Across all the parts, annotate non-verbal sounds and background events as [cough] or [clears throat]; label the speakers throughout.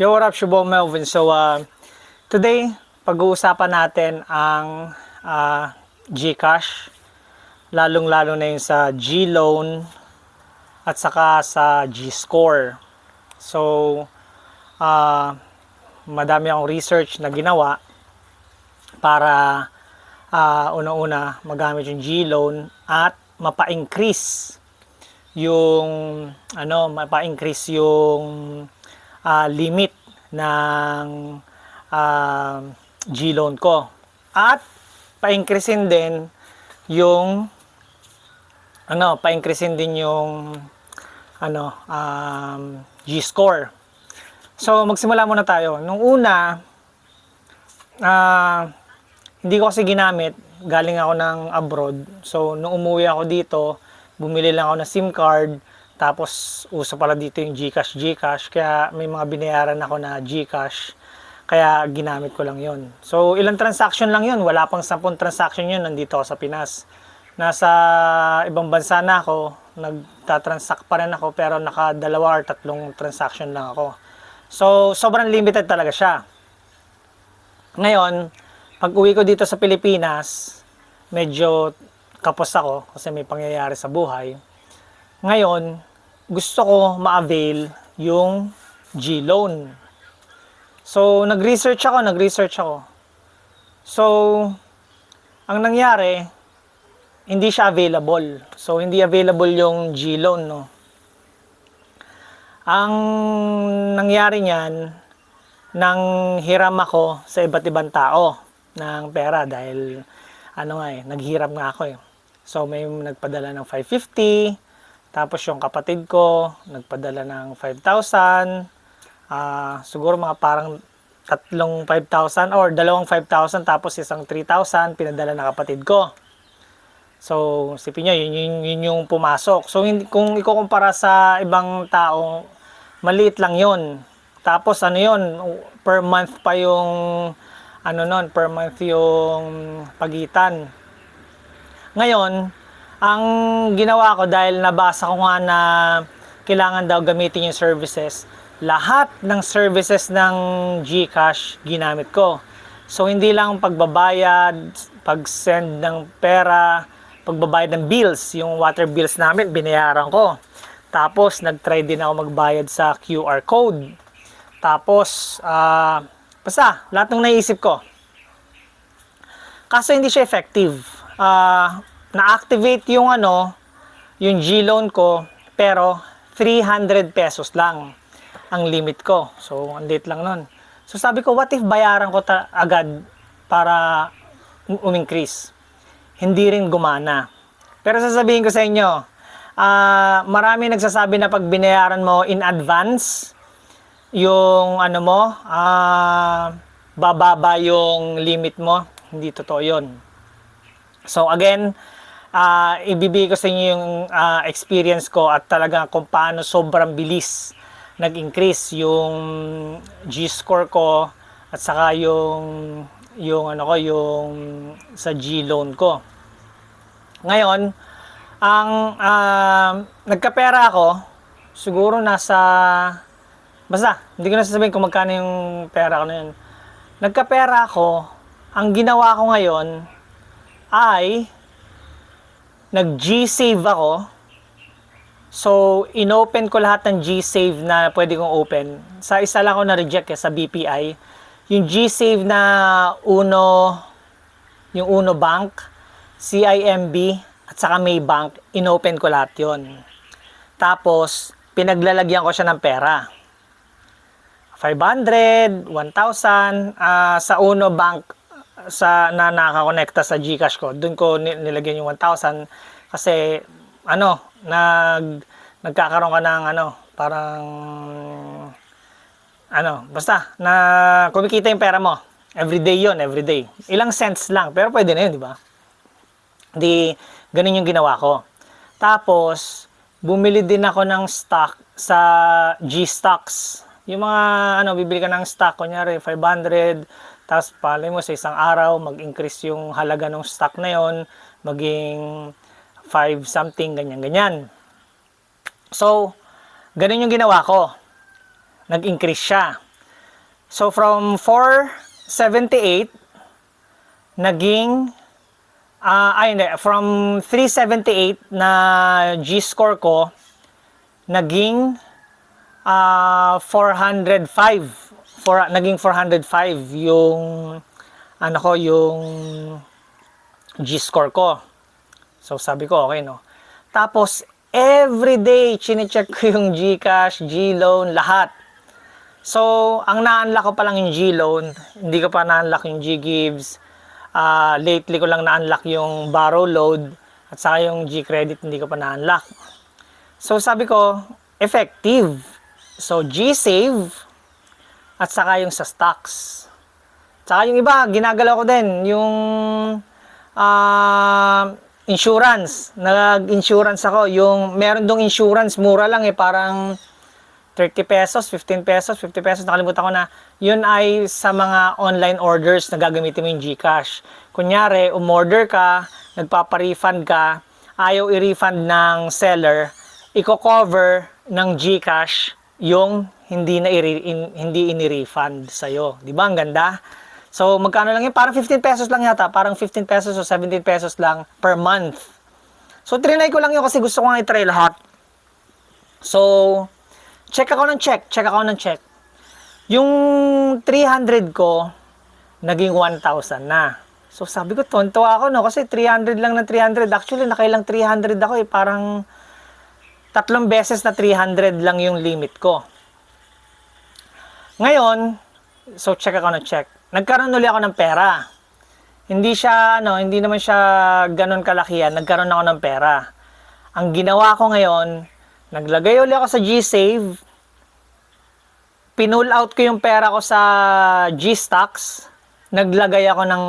Speaker 1: Yo, what up, Shubo Melvin? So, uh, today, pag-uusapan natin ang uh, GCash, lalong-lalo na yung sa G-Loan at saka sa G-Score. So, uh, madami akong research na ginawa para uh, una-una magamit yung G-Loan at mapa-increase yung ano mapa-increase yung ah, limit ng ah, G-loan ko. At pa-increasein din yung ano pa-increasein din yung ano um, G-score. So magsimula muna tayo. Nung una ah hindi ko kasi ginamit. Galing ako ng abroad. So nung umuwi ako dito bumili lang ako ng SIM card tapos uso pala dito yung GCash GCash. Kaya may mga binayaran ako na GCash. Kaya ginamit ko lang yon so ilang transaction lang yun. Wala pang 10 transaction yun. Nandito ako sa Pinas. Nasa ibang bansa na ako. Nagtatransact pa rin ako pero naka dalawa or tatlong transaction lang ako. So sobrang limited talaga siya. Ngayon pag uwi ko dito sa Pilipinas medyo kapos ako kasi may pangyayari sa buhay. Ngayon, gusto ko ma-avail yung G-loan. So, nag-research ako, nag-research ako. So, ang nangyari, hindi siya available. So, hindi available yung G-loan, no? Ang nangyari niyan, nang hiram ako sa iba't ibang tao ng pera dahil ano nga eh, naghiram nga ako eh. So may nagpadala ng 550, tapos yung kapatid ko nagpadala ng 5,000, ah siguro mga parang tatlong 5,000 or dalawang 5,000 tapos isang 3,000 pinadala ng kapatid ko. So, sipin nyo, yun, yun, yun yung pumasok. So, hindi, kung ikukumpara sa ibang tao, maliit lang yun. Tapos, ano yun, per month pa yung, ano nun, per month yung pagitan. Ngayon, ang ginawa ko dahil nabasa ko nga na kailangan daw gamitin yung services, lahat ng services ng GCash ginamit ko. So hindi lang pagbabayad, pag-send ng pera, pagbabayad ng bills, yung water bills namin binayaran ko. Tapos nag-try din ako magbayad sa QR code. Tapos ah basta lahat ng naisip ko. Kaso hindi siya effective. Ah, na-activate yung ano, yung G-loan ko, pero 300 pesos lang ang limit ko. So, ang late lang nun. So, sabi ko, what if bayaran ko ta- agad para um- um-increase? Hindi rin gumana. Pero sasabihin ko sa inyo, ah, marami nagsasabi na pag binayaran mo in advance, yung ano mo, ah, bababa yung limit mo. Hindi totoo yun. So again, ah ibibigay ko sa inyo yung ah, experience ko at talaga kung paano sobrang bilis nag-increase yung G-score ko at saka yung yung ano ko yung sa G-loan ko. Ngayon, ang ah, nagkapera ako siguro nasa basta hindi ko na sasabihin kung magkano yung pera ko na yun. Nagkapera ako, ang ginawa ko ngayon ay nag-G-save ako. So, inopen ko lahat ng G-save na pwede kong open. Sa isa lang ako na-reject eh, sa BPI. Yung G-save na Uno, yung Uno Bank, CIMB, at saka Maybank, inopen ko lahat yon. Tapos, pinaglalagyan ko siya ng pera. 500, 1,000, ah, sa Uno Bank, sa na nakakonekta sa GCash ko. Doon ko ni- nilagyan yung 1,000 kasi ano, nag nagkakaroon ka ng ano, parang ano, basta na kumikita yung pera mo. Everyday 'yon, everyday. Ilang cents lang, pero pwede na 'yun, di ba? Di ganun yung ginawa ko. Tapos bumili din ako ng stock sa G-Stocks. Yung mga ano, bibili ka ng stock kunyari 500 tapos palay mo sa isang araw, mag-increase yung halaga ng stock na yon, maging 5 something, ganyan-ganyan. So, ganun yung ginawa ko. Nag-increase siya. So from 478 naging ah ay hindi, from 378 na G-score ko naging ah 405 for naging 405 yung ano ko yung G-score ko. So sabi ko okay no. Tapos everyday chine-check ko yung GCash, G-loan, lahat. So, ang na-unlock ko pa lang yung G-loan, hindi ko pa na-unlock yung G-gives. Ah, lately ko lang na-unlock yung borrow load at saka yung G-credit hindi ko pa na-unlock. So, sabi ko, effective. So, G-save at saka yung sa stocks. Saka yung iba, ginagalaw ko din, yung ah, insurance. Nag-insurance ako. Yung meron dong insurance, mura lang eh, parang 30 pesos, 15 pesos, 50 pesos, nakalimutan ko na. Yun ay sa mga online orders na gagamitin mo yung GCash. Kunyari, umorder ka, nagpapa-refund ka, ayaw i-refund ng seller, i-cover ng GCash yung hindi na in- hindi ini-refund sa iyo. 'Di ba? Ang ganda. So, magkano lang yun? Parang 15 pesos lang yata. Parang 15 pesos o 17 pesos lang per month. So, trinay ko lang yun kasi gusto ko nga i-try lahat. So, check ako ng check. Check ako ng check. Yung 300 ko, naging 1,000 na. So, sabi ko, tonto ako, no? Kasi 300 lang ng 300. Actually, nakailang 300 ako eh. Parang tatlong beses na 300 lang yung limit ko. Ngayon, so check ako ng check. Nagkaroon uli ako ng pera. Hindi siya, ano, hindi naman siya ganun kalakihan. Nagkaroon ako ng pera. Ang ginawa ko ngayon, naglagay uli ako sa G-Save. Pinull out ko yung pera ko sa G-Stocks. Naglagay ako ng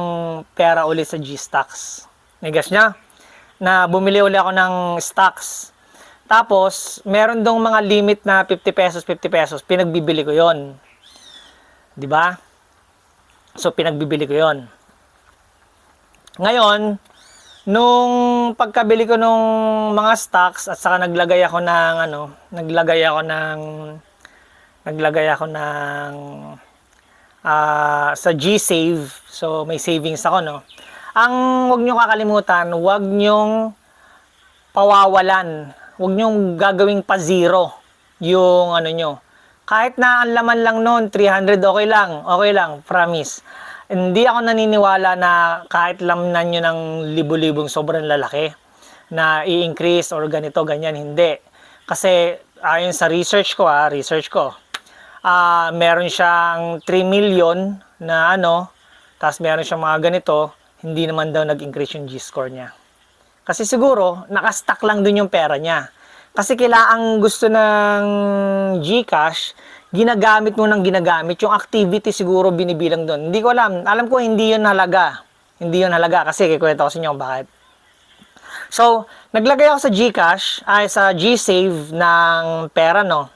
Speaker 1: pera uli sa G-Stocks. Nagas niya? Na bumili uli ako ng stocks. Tapos, meron dong mga limit na 50 pesos, 50 pesos. Pinagbibili ko yon 'Di ba? So, pinagbibili ko yon. Ngayon, nung pagkabili ko nung mga stocks at saka naglagay ako ng ano, naglagay ako ng naglagay ako ng ah, sa G-Save. So, may savings ako, no? Ang wag nyo kakalimutan, wag nyong pawawalan. Huwag nyong gagawing pa zero yung ano nyo. Kahit na ang laman lang noon, 300 okay lang, okay lang, promise. Hindi ako naniniwala na kahit lamnan nyo ng libo-libong sobrang lalaki na i-increase or ganito, ganyan, hindi. Kasi ayon sa research ko, ah, research ko, ah meron siyang 3 million na ano, tapos meron siyang mga ganito, hindi naman daw nag-increase yung G-score niya. Kasi siguro, nakastack lang dun yung pera niya. Kasi kailangan gusto ng GCash, ginagamit mo ng ginagamit. Yung activity siguro binibilang doon. Hindi ko alam. Alam ko hindi yun halaga. Hindi yun halaga kasi kikwento ko sa inyo bakit. So, naglagay ako sa GCash, ay sa G-Save ng pera, no?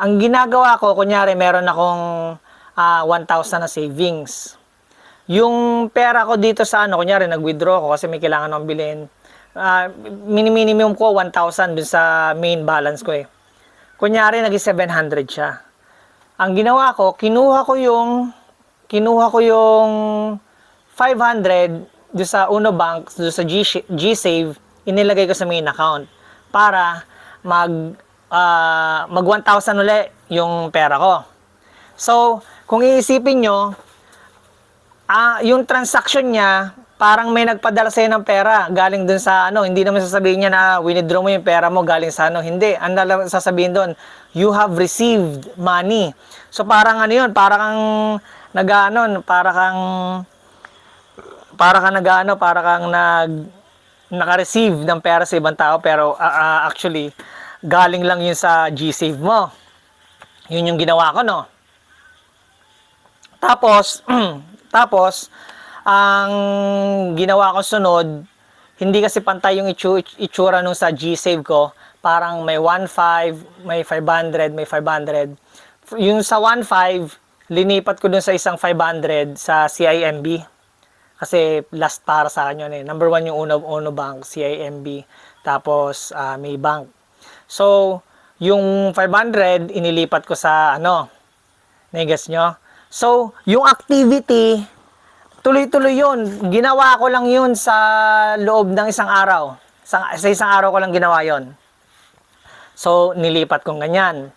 Speaker 1: Ang ginagawa ko, kunyari, meron akong ah, 1,000 na savings. Yung pera ko dito sa ano, kunyari, nag-withdraw ako kasi may kailangan akong bilhin. Ah, mini-minimum ko 1,000 dun sa main balance ko eh. Kunyari, naging 700 siya. Ang ginawa ko, kinuha ko yung kinuha ko yung 500 doon sa Uno Bank, doon sa G, G-Save, inilagay ko sa main account para mag ah, mag 1,000 uli yung pera ko. So, kung iisipin nyo, ah, yung transaction niya, parang may nagpadala sa'yo ng pera galing dun sa ano, hindi naman sasabihin niya na withdraw mo yung pera mo galing sa ano, hindi. Ang sasabihin doon, you have received money. So parang ano yun, parang nag-ano, para kang para kang nag-ano, para kang nag naka-receive ng pera sa ibang tao pero ah, ah, actually galing lang yun sa G-Save mo. Yun yung ginawa ko, no? Tapos, [clears throat] tapos, ang ginawa ko sunod, hindi kasi pantay yung itsu- itsura nung sa G-Save ko. Parang may 1.5, may 500, may 500. Yung sa 1.5, linipat ko dun sa isang 500 sa CIMB. Kasi last para sa akin yun eh. Number one yung Uno, Uno Bank, CIMB. Tapos ah, may bank. So, yung 500, inilipat ko sa ano, Naigas nyo? So, yung activity, tuloy-tuloy yun. Ginawa ko lang yun sa loob ng isang araw. Sa, sa isang araw ko lang ginawa yon. So, nilipat kong ganyan.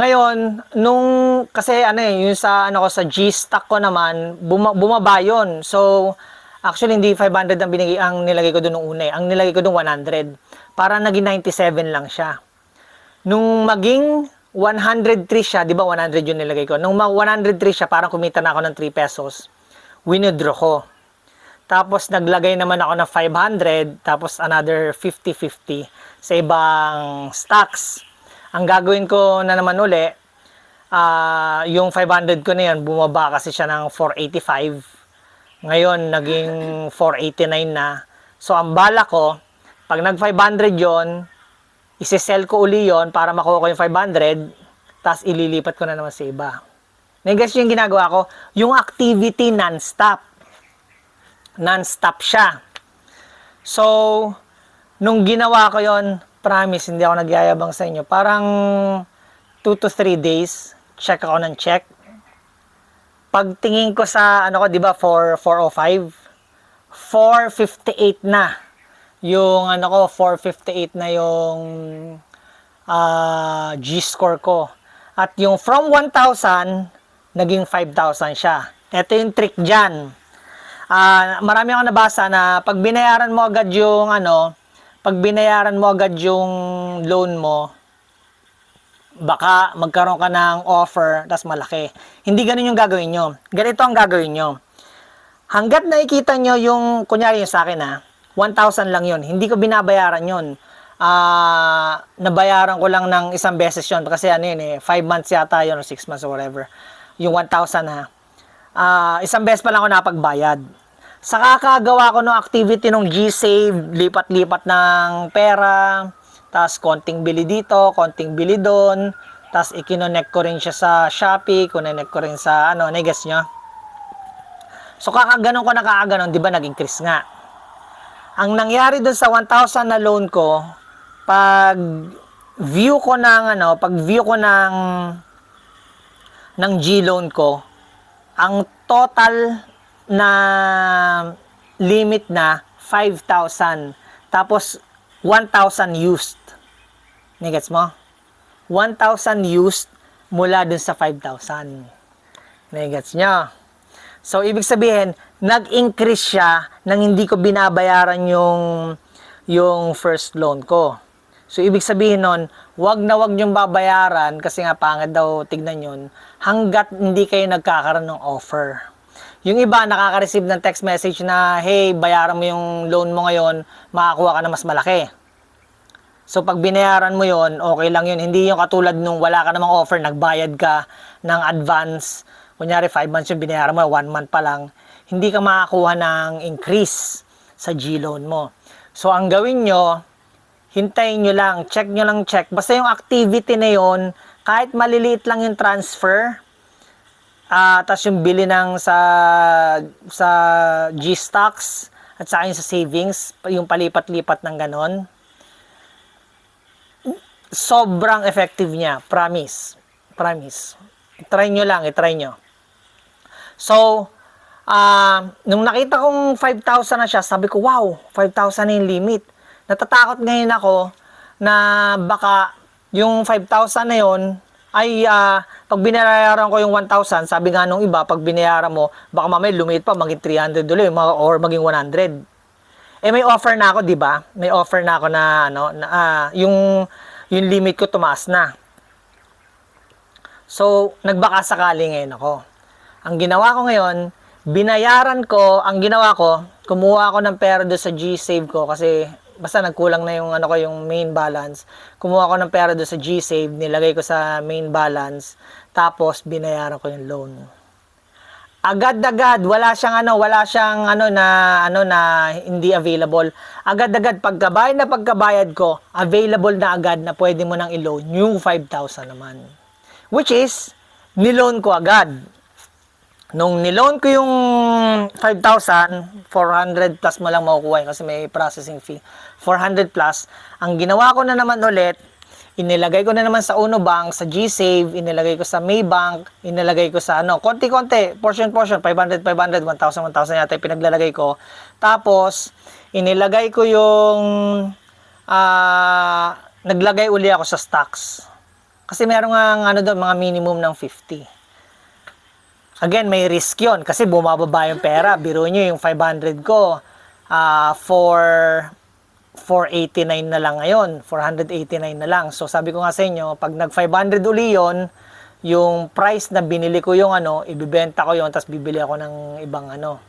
Speaker 1: Ngayon, nung, kasi ano eh, yung sa, ano ko, sa G-Stock ko naman, buma, bumaba yun. So, actually, hindi 500 ang binigay, ang nilagay ko doon nung una eh. Ang nilagay ko doon 100. Para naging 97 lang siya. Nung maging 103 siya, di ba 100 yung nilagay ko. Nung mag 103 siya, parang kumita na ako ng 3 pesos. Winidraw ko. Tapos naglagay naman ako ng 500, tapos another 50-50 sa ibang stocks. Ang gagawin ko na naman uli, ah, yung 500 ko na yan, bumaba kasi siya ng 485. Ngayon, naging 489 na. So, ang bala ko, pag nag 500 yon isi-sell ko uli yon para makuha ko yung 500, tapos ililipat ko na naman sa iba. Negas yung ginagawa ko, yung activity non-stop. Non-stop siya. So, nung ginawa ko yon promise, hindi ako nagyayabang sa inyo. Parang 2 to 3 days, check ako ng check. Pagtingin ko sa, ano ko, di ba, 4, 405, 458 na. Yung, ano ko, 458 na yung ah, G-score ko. At yung from 1,000, naging 5,000 siya. Ito yung trick dyan. Ah, marami akong nabasa na pag binayaran mo agad yung ano, pag binayaran mo agad yung loan mo, baka magkaroon ka ng offer, tas malaki. Hindi ganun yung gagawin nyo. Ganito ang gagawin nyo. Hanggat nakikita nyo yung, kunyari yung sa akin ha, 1,000 lang yun. Hindi ko binabayaran yun. Ah, nabayaran ko lang ng isang beses yun. Kasi ano yun eh, 5 months yata yun or 6 months or whatever. Yung 1,000 ha. Ah, isang beses pa lang ako napagbayad. Sa kakagawa ko ng activity ng G-Save, lipat-lipat ng pera, tapos konting bili dito, konting bili doon, tapos ikinonect ko rin siya sa Shopee, kunonect ko rin sa ano, negas nyo. So kakaganon ko na kakaganon, di ba nag-increase nga. Ang nangyari doon sa 1,000 na loan ko, pag view ko ng ano, pag view ko ng ng G loan ko, ang total na limit na 5,000. Tapos 1,000 used. Nagets mo? 1,000 used mula dun sa 5,000. Nagets nyo? So, ibig sabihin, nag-increase siya nang hindi ko binabayaran yung yung first loan ko. So, ibig sabihin nun, wag na wag niyong babayaran kasi nga pangit daw tignan yun hanggat hindi kayo nagkakaroon ng offer. Yung iba, nakaka-receive ng text message na, hey, bayaran mo yung loan mo ngayon, makakuha ka na mas malaki. So, pag binayaran mo yon okay lang yun. Hindi yung katulad nung wala ka namang offer, nagbayad ka ng advance. Kunyari, 5 months yung binayaran mo, 1 month pa lang. Hindi ka makakuha ng increase sa G-loan mo. So, ang gawin nyo, hintayin nyo lang, check nyo lang check. Basta yung activity na yon kahit maliliit lang yung transfer, Ah, tapos yung bili ng sa sa G-stocks at sa sa savings, yung palipat-lipat ng ganon. Sobrang effective niya, promise. Promise. I-try nyo lang, i-try nyo. So, ah, nung nakita kong 5,000 na siya, sabi ko, wow, 5,000 na yung limit. Natatakot ngayon ako na baka yung 5,000 na yon ay ah, pag binayaran ko yung 1,000, sabi nga nung iba, pag binayaran mo, baka mamaya lumiit pa, maging 300 ulit, or maging 100. Eh may offer na ako, 'di ba? May offer na ako na ano, na ah, yung yung limit ko tumaas na. So, nagbaka sakali ngayon ako. Ang ginawa ko ngayon, binayaran ko, ang ginawa ko, kumuha ako ng pera doon sa G-Save ko kasi basta nagkulang na yung ano ko yung main balance. Kumuha ko ng pera doon sa G-Save, nilagay ko sa main balance, tapos binayaran ko yung loan. Agad-agad, wala siyang ano, wala siyang ano na ano na hindi available. Agad-agad pagkabayad na pagkabayad ko, available na agad na pwede mo nang i-loan yung 5,000 naman. Which is niloan ko agad. Nung niloan ko yung 5,000, 400 plus mo lang makukuha kasi may processing fee. 400 plus. Ang ginawa ko na naman ulit, inilagay ko na naman sa Uno Bank, sa GSave, inilagay ko sa Maybank, inilagay ko sa ano, konti-konti, portion-portion, 500, 500, 1,000, 1,000 yata pinaglalagay ko. Tapos, inilagay ko yung, ah, naglagay uli ako sa stocks. Kasi meron nga ano doon, mga minimum ng 50. Again, may risk yon kasi bumababa yung pera. Biro nyo yung 500 ko, ah, for 489 na lang ngayon, 489 na lang. So sabi ko nga sa inyo, pag nag 500 uli yon, yung price na binili ko yung ano, ibibenta ko yon tapos bibili ako ng ibang ano.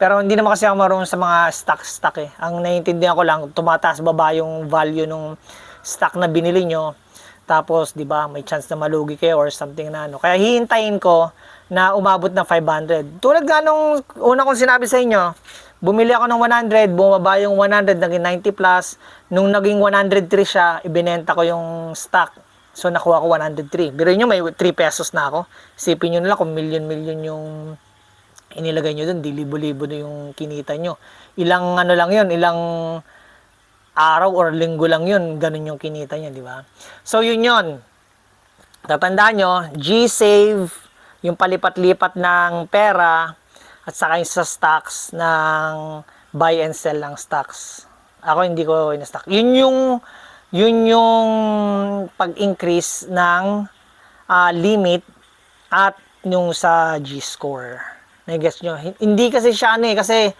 Speaker 1: Pero hindi naman kasi ako marunong sa mga stock-stock eh. Ang naiintindihan ko lang, tumataas baba yung value nung stock na binili nyo. Tapos, di ba, may chance na malugi kayo or something na ano. Kaya hihintayin ko na umabot ng 500. Tulad nga nung una kong sinabi sa inyo, bumili ako ng 100, bumaba yung 100, naging 90 plus. Nung naging 103 siya, ibinenta ko yung stock. So, nakuha ko 103. Biro nyo, may 3 pesos na ako. Isipin nyo na kung million-million yung inilagay nyo dun, di libo-libo na yung kinita nyo. Ilang ano lang yun, ilang araw or linggo lang yun, ganun yung kinita nyo, di ba? So, yun yun. Tatandaan nyo, G-Save, yung palipat-lipat ng pera, at saka yung sa stocks ng buy and sell ng stocks. Ako hindi ko in-stock. Yun yung yun yung pag-increase ng ah, limit at yung sa G-score. Na-guess nyo? Hindi kasi siya ano eh, kasi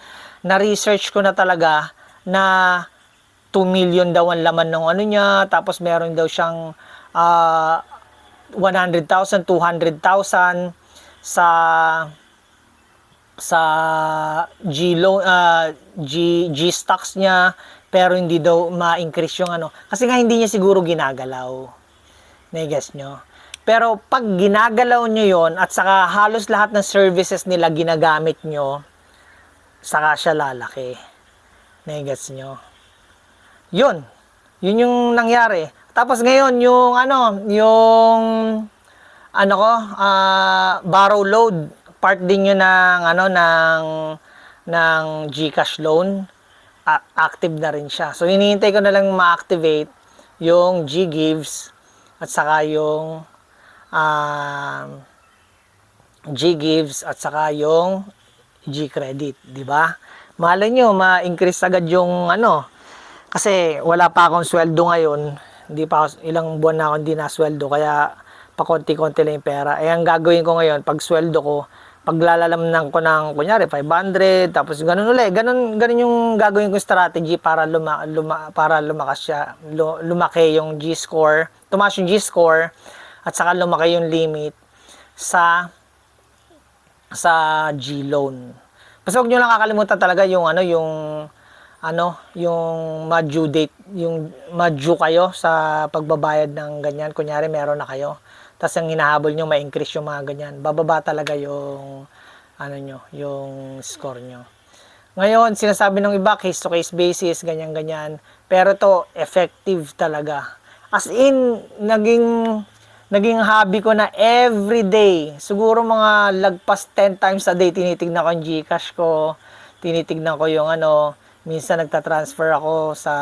Speaker 1: na-research ko na talaga na 2 million daw ang laman ng ano niya, tapos meron daw siyang ah, 100,000, 200,000 sa sa G loan ah, G G stocks niya pero hindi daw ma-increase yung ano kasi nga hindi niya siguro ginagalaw. Na-guess nyo? Pero pag ginagalaw nyo yon at saka halos lahat ng services nila ginagamit nyo, saka siya lalaki. Na-guess nyo? Yun. Yun yung nangyari. Tapos ngayon, yung ano, yung ano ko, ah, borrow load, part din yun ng ano ng ng GCash loan. A- active na rin siya. So hinihintay ko na lang ma-activate yung G-Gives at saka yung um, G-Gives at saka yung G-Credit, di ba? Malay nyo, ma-increase agad yung ano, kasi wala pa akong sweldo ngayon. Hindi pa ako, ilang buwan na ako hindi nasweldo. Kaya pakonti-konti lang yung pera. Eh, ang gagawin ko ngayon, pag sweldo ko, paglalalamnan ko ng, kunyari, 500, tapos ganun ulit. Ganun, ganun yung gagawin ko strategy para, luma, luma, para lumakas siya, lu- lumaki yung G-score, tumaas yung G-score, at saka lumaki yung limit sa sa G-loan. Basta huwag nyo lang kakalimutan talaga yung ano, yung ano, yung ma-due date, yung ma-due kayo sa pagbabayad ng ganyan. Kunyari, meron na kayo. Tapos ang hinahabol nyo, ma-increase yung mga ganyan. Bababa talaga yung, ano nyo, yung score nyo. Ngayon, sinasabi ng iba, case-to-case basis, ganyan-ganyan. Pero to effective talaga. As in, naging, naging hobby ko na every day. Siguro mga lagpas 10 times a day, tinitignan ko yung Gcash ko, tinitignan ko yung ano, minsan nagta-transfer ako sa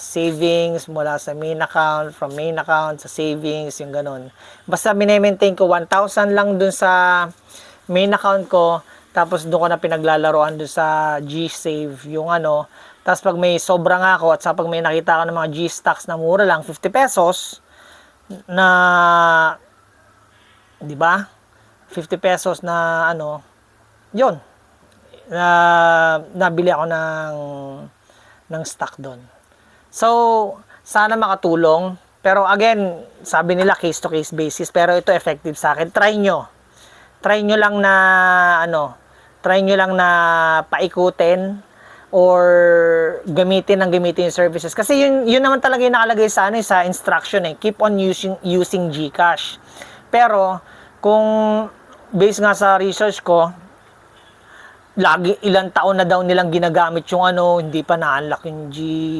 Speaker 1: savings mula sa main account, from main account sa savings, yung ganun. Basta minemaintain ko 1,000 lang dun sa main account ko, tapos doon ko na pinaglalaroan dun sa G-Save, yung ano. Tapos pag may sobra nga ako, at sa pag may nakita ako ng mga G-Stocks na mura lang, 50 pesos, na, di ba? 50 pesos na ano, yon na nabili ako ng ng stock doon. So, sana makatulong. Pero again, sabi nila case to case basis, pero ito effective sa akin. Try nyo. Try nyo lang na ano, try nyo lang na paikutin or gamitin ang gamitin yung services. Kasi yun, yun naman talaga yung nakalagay sa, ano, eh, sa instruction eh. Keep on using, using Gcash. Pero, kung based nga sa research ko, lagi ilang taon na daw nilang ginagamit yung ano, hindi pa na-unlock yung G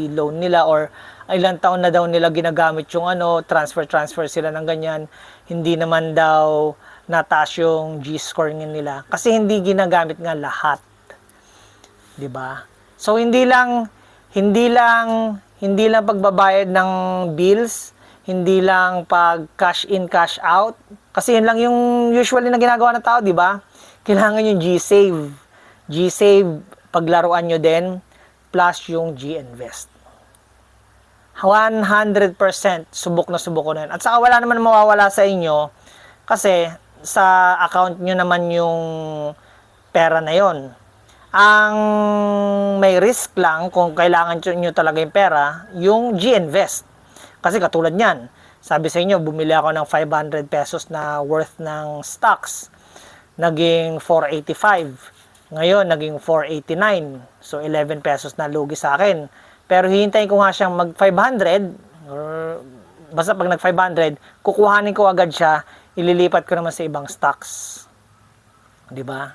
Speaker 1: loan nila or ilang taon na daw nila ginagamit yung ano, transfer transfer sila ng ganyan. Hindi naman daw nataas yung G score nila kasi hindi ginagamit nga lahat. 'Di ba? So hindi lang hindi lang hindi lang pagbabayad ng bills, Hindi lang pag cash in, cash out. Kasi yun lang yung usually na ginagawa ng tao, di ba? Kailangan yung G-Save. G-Save, paglaruan nyo din, plus yung G-Invest. 100% subok na subok ko na yun. At saka wala naman mawawala sa inyo kasi sa account nyo naman yung pera na yon. Ang may risk lang kung kailangan nyo talaga yung pera, yung G-Invest. Kasi katulad niyan, sabi sa inyo, bumili ako ng 500 pesos na worth ng stocks. Naging 485. Ngayon, naging 489. So, 11 pesos na lugi sa akin. Pero hihintayin ko nga siyang mag 500 or basta pag nag 500, kukuhanin ko agad siya, ililipat ko naman sa ibang stocks. 'Di ba?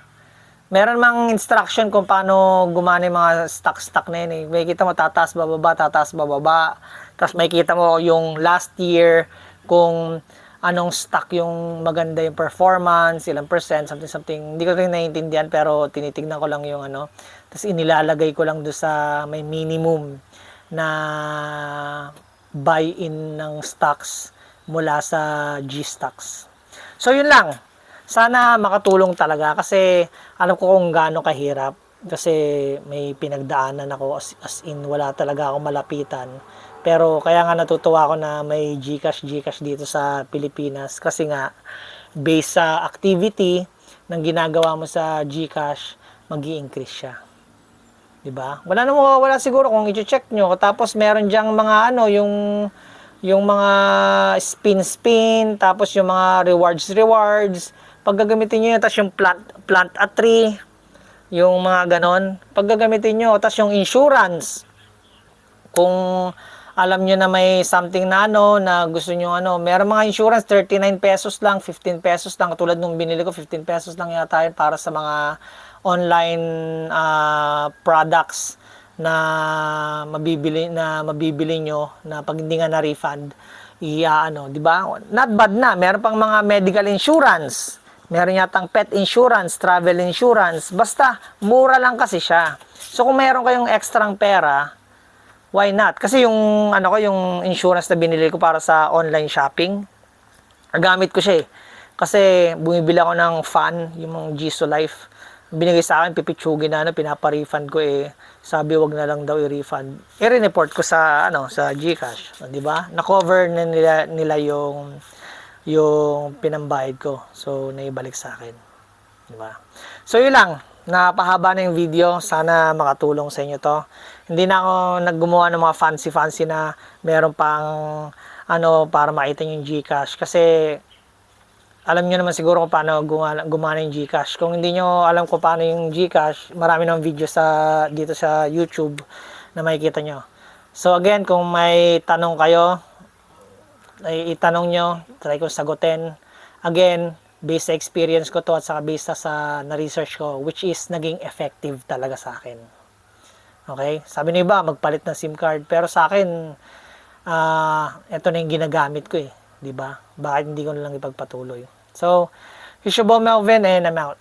Speaker 1: Meron mang instruction kung paano gumana yung mga stock-stock na yun. Eh. May kita mo tataas, bababa, tataas, bababa. Tapos may kita mo yung last year, kung anong stock yung maganda yung performance, ilang percent, something, something. Hindi ko rin naiintindihan, pero tinitignan ko lang yung ano. Tapos inilalagay ko lang do sa may minimum na buy-in ng stocks mula sa G-Stocks. So yun lang. Sana makatulong talaga kasi alam ko kung gaano kahirap kasi may pinagdaanan ako as, as in wala talaga akong malapitan. Pero kaya nga natutuwa ako na may GCash GCash dito sa Pilipinas kasi nga based sa activity ng ginagawa mo sa GCash, magi increase siya. 'Di ba? Wala na mawawala siguro kung i-check nyo. Tapos meron diyang mga ano, yung yung mga spin-spin, tapos yung mga rewards-rewards. Pag gagamitin nyo yun, tapos yung plant, plant a tree, yung mga ganon. Pag gagamitin nyo, tapos yung insurance. Kung alam nyo na may something na ano, na gusto nyo ano, meron mga insurance, 39 pesos lang, 15 pesos lang. Katulad nung binili ko, 15 pesos lang yata yun para sa mga online ah, products na mabibili na mabibili nyo na pag hindi nga na refund i ano, 'di ba? Not bad na. Meron pang mga medical insurance. Meron yatang pet insurance, travel insurance. Basta mura lang kasi siya. So kung meron kayong ekstrang pera, why not? Kasi yung ano ko, yung insurance na binili ko para sa online shopping, gamit ko siya eh. Kasi bumibili ako ng fan, yung mga Giso Life. Binigay sa akin, pipitsugin na ano, pinapa-refund ko eh. Sabi wag na lang daw i-refund. I-report ko sa ano, sa GCash, 'di ba? Na-cover na nila nila yung yung pinambayad ko. So naibalik sa akin. 'Di ba? So yun lang. Napahaba na yung video. Sana makatulong sa inyo to. Hindi na ako naggumawa ng mga fancy-fancy na meron pang ano para makita yung GCash kasi alam nyo naman siguro kung paano gumana, yung GCash. Kung hindi nyo alam kung paano yung GCash, marami ng video sa dito sa YouTube na makikita nyo. So again, kung may tanong kayo, ay itanong nyo, try ko sagutin. Again, based sa experience ko to at saka based sa, na-research ko, which is naging effective talaga sa akin. Okay? Sabi ng iba, magpalit ng SIM card. Pero sa akin, ah ito na yung ginagamit ko eh. 'di ba? Bakit hindi ko na lang ipagpatuloy? So, Hishobo Melvin and I'm out.